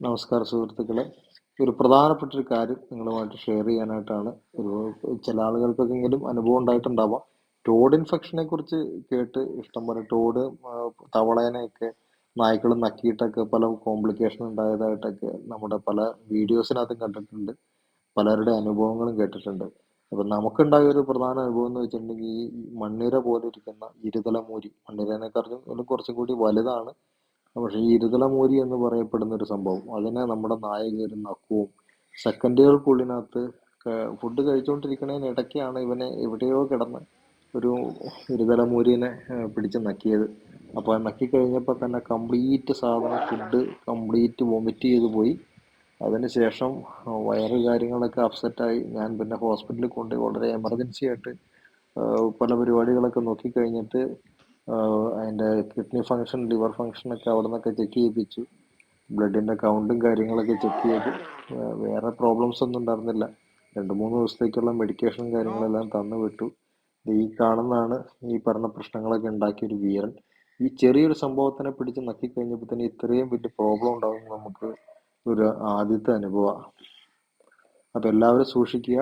നമസ്കാരം സുഹൃത്തുക്കളെ. ഒരു പ്രധാനപ്പെട്ട ഒരു കാര്യം നിങ്ങളുമായിട്ട് ഷെയർ ചെയ്യാനായിട്ടാണ്. ഒരു ചില ആളുകൾക്കൊക്കെങ്കിലും അനുഭവം ഉണ്ടായിട്ടുണ്ടാവാം. ടോഡ് ഇൻഫെക്ഷനെ കുറിച്ച് കേട്ട് ഇഷ്ടം പോലെ ടോഡ് തവളേനെയൊക്കെ നായ്ക്കൾ നക്കിയിട്ടൊക്കെ പല കോംപ്ലിക്കേഷൻ ഉണ്ടായതായിട്ടൊക്കെ നമ്മുടെ പല വീഡിയോസിനകത്തും കണ്ടിട്ടുണ്ട്. പലരുടെ അനുഭവങ്ങളും കേട്ടിട്ടുണ്ട്. അപ്പം നമുക്കുണ്ടായ ഒരു പ്രധാന അനുഭവം എന്ന് വെച്ചിട്ടുണ്ടെങ്കിൽ ഈ മണ്ണിര പോലെ ഇരിക്കുന്ന ഇരുതലമൂരി മണ്ണിരനെക്കാളും കുറച്ചും കൂടി വലുതാണ്. പക്ഷേ ഈ ഇരുതല മൂരി എന്ന് പറയപ്പെടുന്ന ഒരു സംഭവം അതിനെ നമ്മുടെ നായ കയറി നക്കുകയും സെക്കൻഡുകൾക്കുള്ളിനകത്ത് ഫുഡ് കഴിച്ചുകൊണ്ടിരിക്കുന്നതിന് ഇടയ്ക്കാണ് ഇവനെ എവിടെയോ കിടന്ന് ഒരു ഇരുതല മൂരിനെ ഏഹ്, പിടിച്ച് നക്കിയത്. അപ്പോൾ നക്കി കഴിഞ്ഞപ്പോൾ തന്നെ കംപ്ലീറ്റ് സാധനം ഫുഡ് കംപ്ലീറ്റ് വോമിറ്റ് ചെയ്ത് പോയി. അതിനുശേഷം വയറ് കാര്യങ്ങളൊക്കെ അപ്സെറ്റായി ഞാൻ പിന്നെ ഹോസ്പിറ്റലിൽ കൊണ്ടുപോയി. വളരെ എമർജൻസി ആയിട്ട് പല പരിപാടികളൊക്കെ നോക്കിക്കഴിഞ്ഞിട്ട് അതിന്റെ കിഡ്നി ഫങ്ഷൻ ലിവർ ഫങ്ഷനൊക്കെ അവിടെ നിന്നൊക്കെ ചെക്ക് ചെയ്യിപ്പിച്ചു. ബ്ലഡിന്റെ കൗണ്ടും കാര്യങ്ങളൊക്കെ ചെക്ക് ചെയ്തു. വേറെ പ്രോബ്ലംസ് ഒന്നും ഉണ്ടായിരുന്നില്ല. രണ്ട് മൂന്ന് ദിവസത്തേക്കുള്ള മെഡിക്കേഷനും കാര്യങ്ങളെല്ലാം തന്നു വിട്ടു. ഈ കാണുന്നതാണ് ഈ പറഞ്ഞ പ്രശ്നങ്ങളൊക്കെ ഉണ്ടാക്കിയ ഒരു വീരൻ. ഈ ചെറിയൊരു സംഭവത്തിനെ പിടിച്ച് നക്കിക്കഴിഞ്ഞപ്പോൾ തന്നെ ഇത്രയും വലിയ പ്രോബ്ലം ഉണ്ടാകും നമുക്ക് ഒരു ആദ്യത്തെ അനുഭവമാണ് അപ്പോൾ എല്ലാവരും സൂക്ഷിക്കുക.